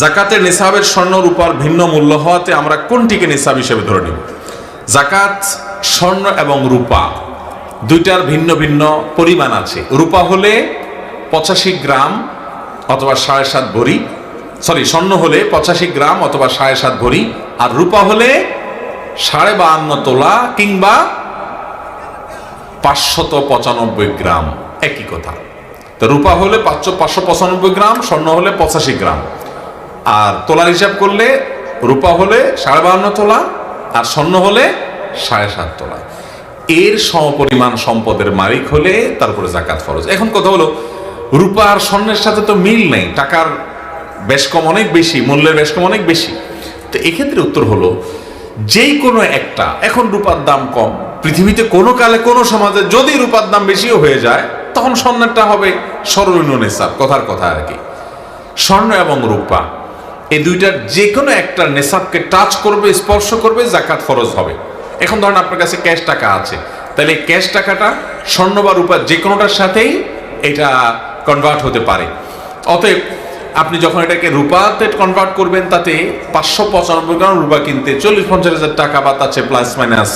জাকাতের নিসাবের স্বর্ণ রূপার ভিন্ন মূল্য হওয়াতে আমরা কোনটিকে নিসাব হিসেবে ধরে নিব? জাকাত, স্বর্ণ এবং রূপা। দুইটার ভিন্ন ভিন্ন পরিমাণ আছে। রূপা হলে পঁচাশি গ্রাম অথবা সাড়ে সাত ভরি। সরি স্বর্ণ হলে পঁচাশি গ্রাম অথবা সাড়ে সাত ভরি। আর রূপা হলে সাড়ে বাহান্ন তোলা কিংবা পাঁচশত পঁচানব্বই গ্রাম। একই কথা। তো রূপা হলে পাঁচশো পাঁচশো পঁচানব্বই গ্রাম, স্বর্ণ হলে পঁচাশি গ্রাম। আর তোলার হিসাব করলে রূপা হলে সাড়ে বাহান্ন তোলা আর স্বর্ণ হলে সাড়ে সাত তোলা। এর সমপরিমাণ সম্পদের মালিক হলে তারপরে জাকাত ফরজ। এখন কথা হলো, রূপা আর স্বর্ণের সাথে তো মিল নেই, টাকার বেশ কম অনেক বেশি, মূল্যের বেশ কম অনেক বেশি। তো এক্ষেত্রে উত্তর হলো, যেই কোনো একটা, এখন রূপার দাম কম, পৃথিবীতে কোনো কালে কোনো সমাজে যদি রূপার দাম বেশিও হয়ে যায়, তখন স্বর্ণেরটা হবে সর্বনিম্ন নেশাব, কথার কথা আর কি। স্বর্ণ এবং রূপা এই দুইটার যে কোনো একটা নেশাবকে টাচ করবে, স্পর্শ করবে, জাকাত ফরজ হবে। এখন ধরেন আপনার কাছে ক্যাশ টাকা আছে। তাহলে ক্যাশ টাকাটা স্বর্ণ বা রূপা যে কোনোটার সাথেই এটা কনভার্ট হতে পারে। অতএব আপনি যখন এটাকে রূপাতে কনভার্ট করবেন, তাতে পাঁচশো পঁচানব্বই গ্রাম রূপা কিনতে চল্লিশ পঞ্চাশ হাজার টাকা বা চেয়ে প্লাস মাইনাস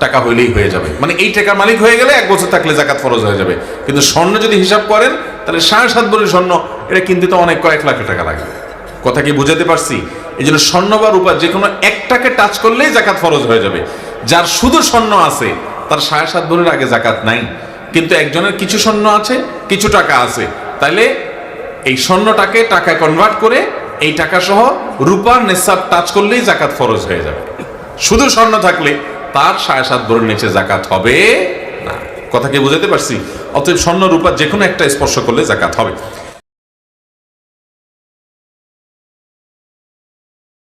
টাকা হইলেই হয়ে যাবে। মানে এই টাকার মালিক হয়ে গেলে এক বছর থাকলে জাকাত ফরজ হয়ে যাবে। কিন্তু স্বর্ণ যদি হিসাব করেন, তাহলে সাড়ে সাত ভরি স্বর্ণ, এটা কিনতে তো অনেক কয়েক লাখ টাকা লাগবে কথা কি বুঝাতে পারছি? এই জন্য স্বর্ণ বা রূপা যে কোনো একটাকে টাচ করলেই জাকাত ফরজ হয়ে যাবে। যার শুধু স্বর্ণ আছে, তার সাড়ে সাত ভরির আগে জাকাত নাই। কিন্তু একজনের কিছু স্বর্ণ আছে, কিছু টাকা আছে। তাইলে এই স্বর্ণটাকে টাকায় কনভার্ট করে এই টাকা সহ রূপার নেশাব টাচ করলেই জাকাত ফরজ হয়ে যাবে। শুধু স্বর্ণ থাকলে তার সাড়ে সাত ভরির নিচে জাকাত হবে না। কথা কি বুঝাতে পারছি? অতএব স্বর্ণ, রূপা যে কোনো একটা স্পর্শ করলে জাকাত হবে।